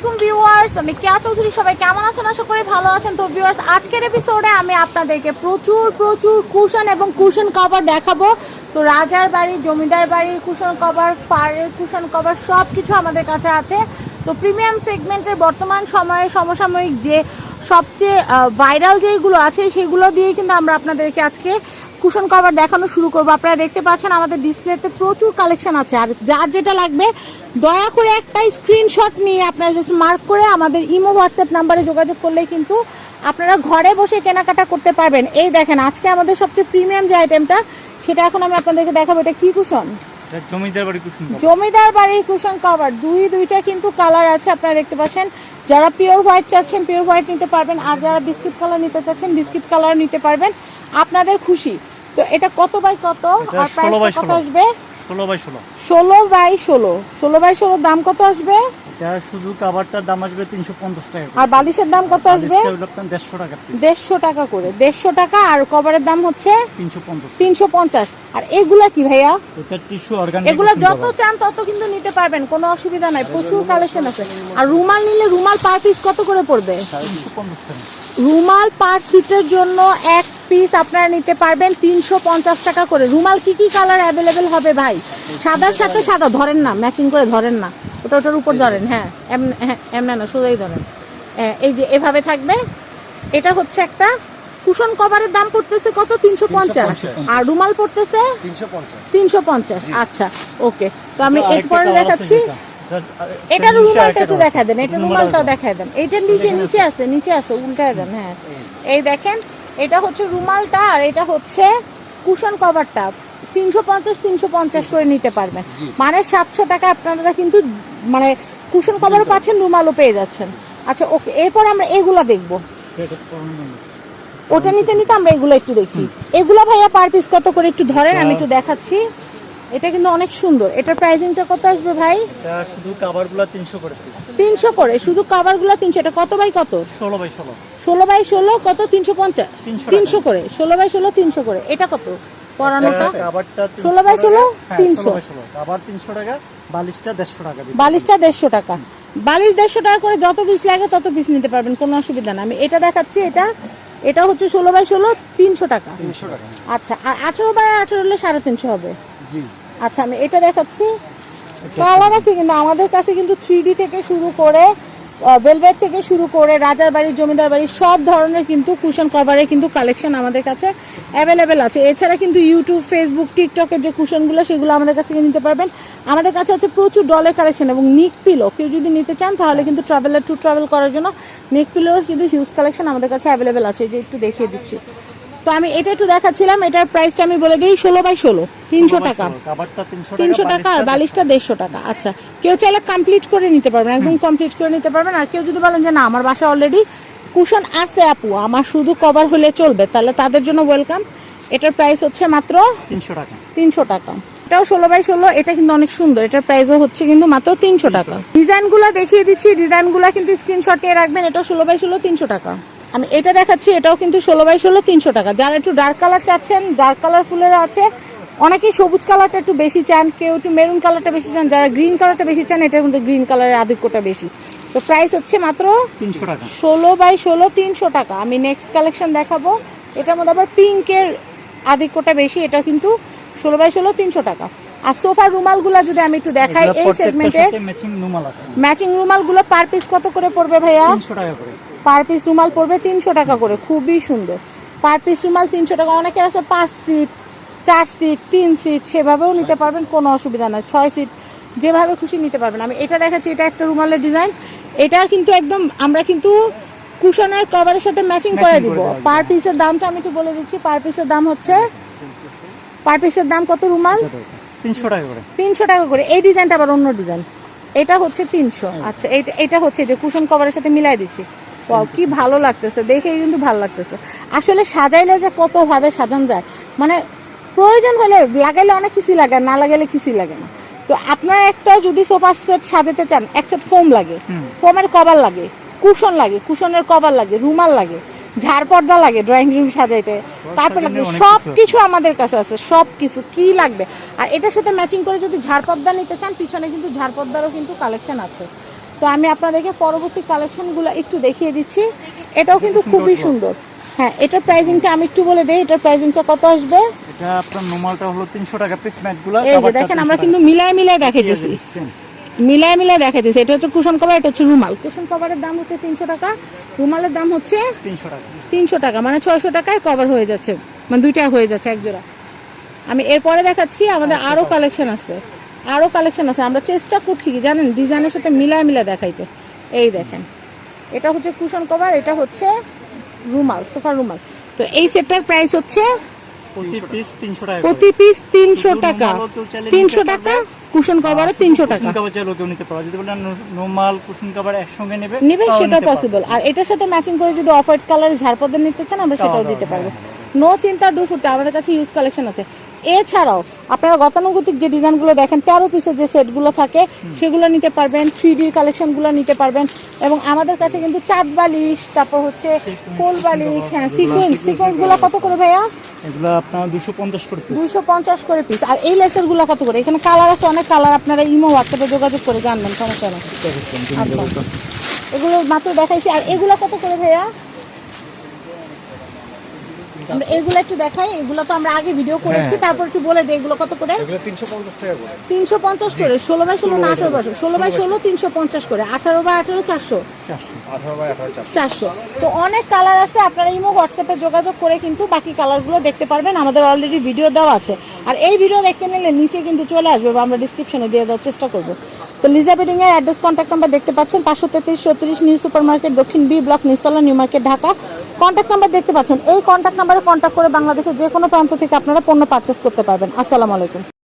আলাইকুম ভিউয়ার্স, আমি কেয়া চৌধুরী, সবাই কেমন আছেন? আশা করি ভালো আছেন। তো ভিউয়ার্স, আজকের এপিসোডে আমি আপনাদেরকে প্রচুর প্রচুর কুশন এবং কুশন কভার দেখাবো। তো রাজার বাড়ি, জমিদার বাড়ির কুশন কভার ফারের কুশন কভার সব কিছু আমাদের কাছে আছে। তো প্রিমিয়াম সেগমেন্টের বর্তমান সময়ে সমসাময়িক যে সবচেয়ে ভাইরাল যেগুলো আছে, সেগুলো দিয়ে কিন্তু আমরা আপনাদেরকে আজকে কুশন কভার দেখানো শুরু করব। আপনারা দেখতে পাচ্ছেন আমাদের ডিসপ্লেতে প্রচুর কালেকশন আছে। আর যার যেটা লাগবে, দয়া করে একটা স্ক্রিনশট নিয়ে আপনারা জাস্ট মার্ক করে আমাদের ইমো হোয়াটসঅ্যাপ নাম্বারে যোগাযোগ করলেই কিন্তু আপনারা ঘরে বসে কেনাকাটা করতে পারবেন। এই দেখেন, আজকে আমাদের সবচেয়ে প্রিমিয়াম যে আইটেমটা সেটা এখন আমি আপনাদেরকে দেখাবো। এটা কী কুশন? জমিদার বাড়ি কুসুম জমিদার বাড়ির কুশন কভার দুই দুইটা কিন্তু কালার আছে আপনারা দেখতে পাচ্ছেন। যারা পিওর হোয়াইট চাচ্ছেন পিওর হোয়াইট নিতে পারবেন। আর যারা বিস্কিট কালার নিতে চাচ্ছেন বিস্কিট কালার নিতে পারবেন। আপনাদের খুশি। তো এটা কত বাই কত? আর প্রাইস কত আসবে? ষোলো বাই ষোলো। ষোলো বাই ষোলো। ষোলো বাই ষোলোর দাম কত আসবে? এটা শুধু কাভারটার দাম আসবে তিনশো পঞ্চাশ টাকা আর বালিশের দাম কত আসবে? দেড়শো টাকা দেড়শো টাকা করে দেড়শো টাকা আর কভারের দাম হচ্ছে তিনশো পঞ্চাশ। তিনশো পঞ্চাশ। আর এগুলা কি ভাইয়া? এটা টিস্যু অর্গানিক এগুলো যত চান তত কিন্তু নিতে পারবেন কোনো অসুবিধা নাই প্রচুর কালেকশন আছে। আর রুমাল নিলে রুমাল পার পিস কত করে পড়বে? তিনশো পঞ্চাশ টাকা। রুমাল পার সিটের জন্য এক পিস আপনারা নিতে পারবেন তিনশো পঞ্চাশ টাকা করে। রুমাল কি কি কালার অ্যাভেলেবেল হবে ভাই? সাদার সাথে সাদা ধরেন না ম্যাচিং করে ধরেন না। ওটা ওটার উপর ধরেন হ্যাঁ এমন হ্যাঁ না সোজাই ধরেন। হ্যাঁ, এই যে এভাবে থাকবে এটা হচ্ছে একটা কুশন কভারের দাম পড়তেছে কত? তিনশো পঞ্চাশ। আর রুমাল পড়তেছে? তিনশো পঞ্চাশ। আচ্ছা ওকে। তো আমি এরপরে দেখাচ্ছি। এটা- এটার রুমালটা একটু দেখা দেন এটা রুমালটাও দেখো। দেন। এইটার নিচে নিচে আছে। নিচে আছে উল্টায় দেন হ্যাঁ। এই দেখেন এটা হচ্ছে রুমালটা আর এটা হচ্ছে কুশন কভারটা। তিনশো পঞ্চাশ তিনশো পঞ্চাশ করে নিতে পারবেন। মানে সাতশো টাকা আপনারা কিন্তু মানে কুশন কভারও পাচ্ছেন রুমালও পেয়ে যাচ্ছেন। আচ্ছা ওকে এরপর আমরা এগুলা দেখব। ওটা নিতে নিতে আমরা এগুলো একটু দেখি। এগুলা ভাইয়া পার পিস কত করে একটু ধরেন আমি একটু দেখাচ্ছি। এটা কিন্তু অনেক সুন্দর। এটার প্রাইসিংটা কত আসবে ভাই? এটা শুধু কাভারগুলো তিনশো করে পিস তিনশো করে শুধু কাভারগুলো তিনশো। এটা কত বাই কত? ষোলো বাই ষোলো। ষোলো বাই ষোলো কত? তিনশো পঞ্চাশ। 300 তিনশো করে ষোলো বাই ষোলো তিনশো করে। এটা কত পরানোটা? কাভারটা 16 বাই 16? 300 তিনশো। কাভার তিনশো টাকা বালিশটা দেড়শো টাকা দিতে বালিশটা দেড়শো টাকা। বালিশ দেড়শো টাকা করে যত পিস লাগে তত পিস নিতে পারবেন কোনো অসুবিধা না। আমি এটা দেখাচ্ছি এটা এটা হচ্ছে ষোলো বাই ষোলো তিনশো টাকা। আচ্ছা আর আঠেরো বাই আঠেরো হলে সাড়ে তিনশো হবে। জি আচ্ছা আমি এটা দেখাচ্ছি। কালার আছে কিন্তু আমাদের কাছে কিন্তু থ্রি থেকে শুরু করে ভেলভেট থেকে শুরু করে রাজার বাড়ি জমিদার বাড়ি সব ধরনের কিন্তু কুশন কভারের কিন্তু কালেকশন আমাদের কাছে অ্যাভেলেবেল আছে। এছাড়া কিন্তু ইউটিউব ফেসবুক টিকটকের যে কুশনগুলো সেগুলো আমাদের কাছ থেকে নিতে পারবেন। আমাদের কাছে আছে প্রচুর ডলের কালেকশন এবং নিক পিলো কেউ যদি নিতে চান তাহলে কিন্তু ট্রাভেলার টু ট্রাভেল করার জন্য নিক পিলোর কিন্তু হিউজ কালেকশন আমাদের কাছে অ্যাভেলেবেল আছে। যে একটু দেখিয়ে দিচ্ছি। তো আমি এটা একটু দেখাচ্ছিলাম এটার প্রাইসটা আমি বলে দিই ষোলো বাই ষোলো তিনশো টাকা। তিনশো টাকা আর বালিশটা দেড়শো টাকা। আচ্ছা কেউ চাইলে কমপ্লিট করে নিতে পারবেন একদম কমপ্লিট করে নিতে পারবেন। আর কেউ যদি বলেন যে না আমার বাসা অলরেডি কুশন আছে আপু আমার শুধু কভার হলে চলবে তাহলে তাদের জন্য ওয়েলকাম এটার প্রাইস হচ্ছে মাত্র তিনশো টাকা। তিনশো টাকা। এটাও ষোলো বাই ষোলো এটা কিন্তু অনেক সুন্দর এটার প্রাইসও হচ্ছে কিন্তু মাত্র তিনশো টাকা। ডিজাইনগুলো দেখিয়ে দিচ্ছি ডিজাইনগুলো কিন্তু স্ক্রিনশট নিয়ে রাখবেন এটাও ষোলো বাই ষোলো তিনশো টাকা। আমি এটা দেখাচ্ছি এটাও কিন্তু ষোলো বাই ষোলো তিনশো টাকা। যারা একটু ডার্ক কালার চাচ্ছেন ডার্ক কালার ফুলেরও আছে। অনেকেই সবুজ কালারটা একটু বেশি চান কেউ একটু মেরুন কালারটা বেশি চান যারা গ্রিন কালারটা বেশি চান এটার মধ্যে গ্রিন কালারের আধিক্যটা বেশি। তো প্রাইস হচ্ছে মাত্র তিনশো টাকা। ষোলো বাই ষোলো তিনশো টাকা। আমি নেক্সট কালেকশন দেখাবো। এটার মধ্যে আবার পিঙ্কের আধিক্যটা বেশি এটা কিন্তু ষোলো বাই ষোলো তিনশো টাকা। আর সোফার রুমালগুলো যদি আমি একটু দেখাই এই সেগমেন্টে ম্যাচিং রুমালগুলো পার পিস কত করে পড়বে ভাইয়া? তিনশো টাকা করে। পার পিস রুমাল পড়বে তিনশো টাকা করে খুবই সুন্দর। পার পিস রুমাল তিনশো টাকা অনেকে আছে পাঁচ সিট চার সিট তিন সিট সেভাবেও নিতে পারবেন কোনো অসুবিধা নাই। ছয় সিট যেভাবে খুশি নিতে পারবেন। আমি এটা দেখাচ্ছি এটা একটা রুমালের ডিজাইন। এটা কিন্তু একদম আমরা কিন্তু কুশনের কভারের সাথে ম্যাচিং করে দিব। পার পিসের দামটা আমি একটু বলে দিচ্ছি পার পিসের দাম হচ্ছে পার পিসের দাম কত রুমাল? তিনশো টাকা করে। তিনশো টাকা করে। এই ডিজাইনটা আবার অন্য ডিজাইন। এটা হচ্ছে তিনশো। আচ্ছা এইটা এটা হচ্ছে যে কুশন কভারের সাথে মিলাই দিচ্ছি। কি ভালো লাগতেছে দেখেই কিন্তু ভালো লাগতেছে। আসলে সাজাইলে যে কত ভাবে সাজানো যায় মানে প্রয়োজন হলে লাগাইলে অনেক কিছুই লাগে না লাগাইলে কিছুই লাগে না। তো আপনার একটা যদি সোফা সেট সাজাতে চান এক সেট ফোম লাগে ফোমের কভার লাগে কুশন লাগে কুশনের কভার লাগে রুমাল লাগে ঝাড় পর্দা লাগে ড্রয়িং রুম সাজাইতে তারপর লাগে সব কিছু আমাদের কাছে আছে সব কিছু কি লাগবে? আর এটার সাথে ম্যাচিং করে যদি ঝাড় পর্দা নিতে চান পিছনে কিন্তু ঝাড় পর্দারও কিন্তু কালেকশন আছে। তো আমি আপনাদেরকে পরবর্তী কালেকশনগুলো একটু দেখিয়ে দিচ্ছি। এটাও কিন্তু খুবই সুন্দর। হ্যাঁ এটার প্রাইজিংটা আমি একটু বলে দিই এটার প্রাইজিংটা কত আসবে? এটা আপনার নর্মালটা হলো তিনশো টাকা পিস ম্যাটগুলো এই যে দেখেন আমরা কিন্তু মিলায় মিলায় দেখাইতেছি মিলায় মিলায় দেখাইতেছি এটা হচ্ছে কুশন কভার এটা হচ্ছে রুমাল। কুশন কভারের দাম হচ্ছে তিনশো টাকা রুমালের দাম হচ্ছে তিনশো টাকা। তিনশো টাকা মানে ছয়শো টাকায় কভার হয়ে যাচ্ছে মানে দুইটা হয়ে যাচ্ছে এক জোড়া আমি এরপরে দেখাচ্ছি আমাদের আরও কালেকশন আছে। আরও কালেকশন আছে। আমরা চেষ্টা করছি কি জানেন ডিজাইনের সাথে মিলায় মিলায় দেখাইতে। এই দেখেন এটা হচ্ছে কুশন কভার এটা হচ্ছে রুমাল সোফা রুমাল। তো এই সেটটার প্রাইস হচ্ছে প্রতি পিস তিনশো টাকা তিনশো টাকা। কুশন কভারও তিনশো টাকা নর্মাল কুশন কাভার একসঙ্গে নেবে নিবে সেটা পসিবল আর এটার সাথে ম্যাচিং করে যদি অফ হোয়াইট কালারের ঝাড়পদে নিতে চান আমরা সেটাও দিতে পারব। নো চিন্তা ডু ফুটে আমাদের কাছে ইউজ কালেকশন আছে। এছাড়াও আপনারা গতানুগতিক যে ডিজাইনগুলো দেখেন তেরো পিসের যে সেটগুলো থাকে সেগুলো নিতে পারবেন থ্রি ডির কালেকশনগুলো নিতে পারবেন এবং আমাদের কাছে কিন্তু চাঁদ বালিশ তারপর হচ্ছে কোল বালিশ হ্যাঁ সিকোয়েন্স সিকোয়েন্সগুলো কত করে ভাইয়া? এগুলো আপনার দুশো পঞ্চাশ করে পিস দুইশো পঞ্চাশ করে পিস আর এই লেসেরগুলো কত করে? এখানে কালার আছে অনেক কালার আপনারা ইমো হোয়াটসঅ্যাপে যোগাযোগ করে জানবেন সমস্যা নেই। আচ্ছা। এগুলো মাত্র দেখাইছি। আর এগুলো কত করে ভাইয়া? আমরা এগুলো একটু দেখাই। এগুলো তো আমরা আগে ভিডিও করেছি তারপর একটু বলে দিই এগুলো কত করে? এগুলো তিনশো পঞ্চাশ টাকা করে। পঞ্চাশ করে ষোলো বাই ষোলো না আঠারো বাই ষোলো। বাই ষোলো তিনশো পঞ্চাশ করে আঠারো বাই আঠারো চারশো। চারশো আঠারো বাই তো অনেক কালার আছে আপনারা ইমো হোয়াটসঅ্যাপে যোগাযোগ করে কিন্তু বাকি কালারগুলো দেখতে পারবেন। আমাদের অলরেডি ভিডিও দেওয়া আছে। আর এই ভিডিও দেখতে নিলে নিচে কিন্তু চলে আসবে বা আমরা ডিসক্রিপশনে দিয়ে দেওয়ার চেষ্টা করব। তো লিজা বেডিংয়ের অ্যাড্রেস কন্ট্যাক্ট নাম্বার দেখতে পাচ্ছেন, পাঁচশো তেত্রিশ চৌত্রিশ নিউ সুপার মার্কেট দক্ষিণ B block Nistola new market Dhaka. Contact number দেখতে পাচ্ছেন। এই কন্ট্যাক্ট নাম্বারে কন্ট্যাক্ট করে বাংলাদেশের যে কোনো প্রান্ত থেকে আপনারা পণ্য পারচেস করতে পারবেন। আসসালামু আলাইকুম।